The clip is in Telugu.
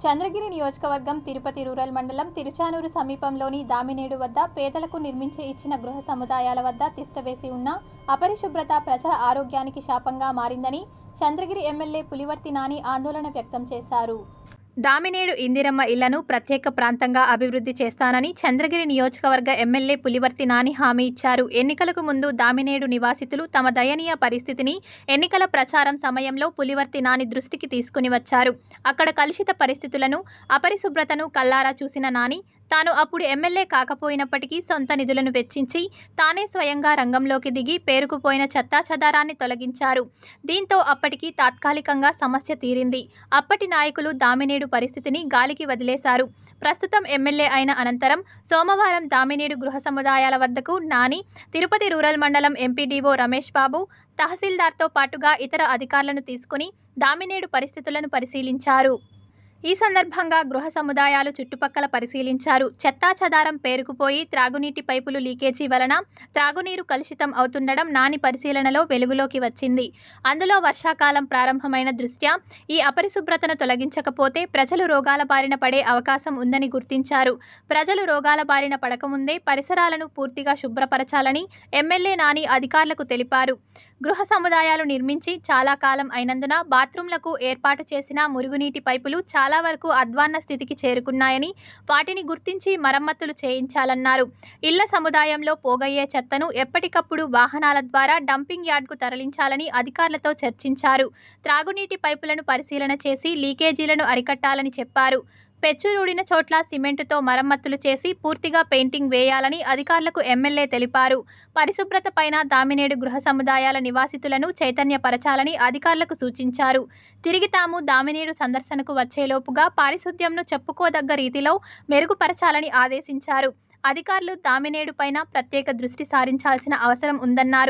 చంద్రగిరి నియోజకవర్గం తిరుపతి రూరల్ మండలం తిరుచానూరు సమీపంలోని దామినేడు వద్ద పేదలకు నిర్మించి ఇచ్చిన గృహ సముదాయాల వద్ద తిష్టవేసి ఉన్న అపరిశుభ్రత ప్రజల ఆరోగ్యానికి శాపంగా మారిందని చంద్రగిరి ఎమ్మెల్యే పులివర్తి నాని ఆందోళన వ్యక్తం చేశారు. దామినేడు ఇందిరమ్మ ఇళ్ళను ప్రత్యేక ప్రాంతంగా అభివృద్ధి చేస్తానని చంద్రగిరి నియోజకవర్గ ఎమ్మెల్యే పులివర్తి నాని హామీ ఇచ్చారు. ఎన్నికలకు ముందు దామినేడు నివాసితులు తమ దయనీయ పరిస్థితిని ఎన్నికల ప్రచారం సమయంలో పులివర్తి నాని దృష్టికి తీసుకుని వచ్చారు. అక్కడ కలుషిత పరిస్థితులను అపరిశుభ్రతను కల్లారా చూసిన నాని తాను అప్పుడు ఎమ్మెల్యే కాకపోయినప్పటికీ సొంత నిధులను వెచ్చించి తానే స్వయంగా రంగంలోకి దిగి పేరుకుపోయిన చెత్తా చెదారాన్ని తొలగించారు. దీంతో అప్పటికి తాత్కాలికంగా సమస్య తీరింది. అప్పటి నాయకులు దామినేడు పరిస్థితిని గాలికి వదిలేశారు. ప్రస్తుతం ఎమ్మెల్యే అయిన అనంతరం సోమవారం దామినేడు గృహ సముదాయాల వద్దకు నాని తిరుపతి రూరల్ మండలం ఎంపీడీఓ రమేష్ బాబు తహసీల్దార్తో పాటుగా ఇతర అధికారులను తీసుకుని దామినేడు పరిస్థితులను పరిశీలించారు. ఈ సందర్భంగా గృహ సముదాయాలు చుట్టుపక్కల పరిశీలించారు. చెత్తాచెదారం పేరుకుపోయి త్రాగునీటి పైపులు లీకేజీ వలన త్రాగునీరు కలుషితం అవుతుండడం నాని పరిశీలనలో వెలుగులోకి వచ్చింది. అందులో వర్షాకాలం ప్రారంభమైన దృష్ట్యా ఈ అపరిశుభ్రతను తొలగించకపోతే ప్రజలు రోగాల బారిన పడే అవకాశం ఉందని గుర్తించారు. ప్రజలు రోగాల బారిన పడకముందే పరిసరాలను పూర్తిగా శుభ్రపరచాలని ఎమ్మెల్యే నాని అధికారులకు తెలిపారు. గృహ సముదాయాలు నిర్మించి చాలా కాలం అయినందున బాత్రూంలకు ఏర్పాటు చేసిన మురుగునీటి పైపులు చాలా వరకు అధ్వాన్న స్థితికి చేరుకున్నాయని వాటిని గుర్తించి మరమ్మతులు చేయించాలన్నారు. ఇళ్ళ సముదాయంలో పోగయ్యే చెత్తను ఎప్పటికప్పుడు వాహనాల ద్వారా డంపింగ్ యార్డ్కు తరలించాలని అధికారులతో చర్చించారు. త్రాగునీటి పైపులను పరిశీలన చేసి లీకేజీలను అరికట్టాలని చెప్పారు. పెచ్చురూడిన చోట్ల సిమెంటుతో మరమ్మతులు చేసి పూర్తిగా పెయింటింగ్ వేయాలని అధికారులకు ఎమ్మెల్యే తెలిపారు. పరిశుభ్రత పైన దామినేడు గృహ సముదాయాల నివాసితులను చైతన్యపరచాలని అధికారులకు సూచించారు. తిరిగి తాము దామినేడు సందర్శనకు వచ్చేలోపుగా పారిశుద్ధ్యంను చెప్పుకోదగ్గ రీతిలో మెరుగుపరచాలని ఆదేశించారు. అధికారులు దామినేడు పైన ప్రత్యేక దృష్టి సారించాల్సిన అవసరం ఉందన్నారు.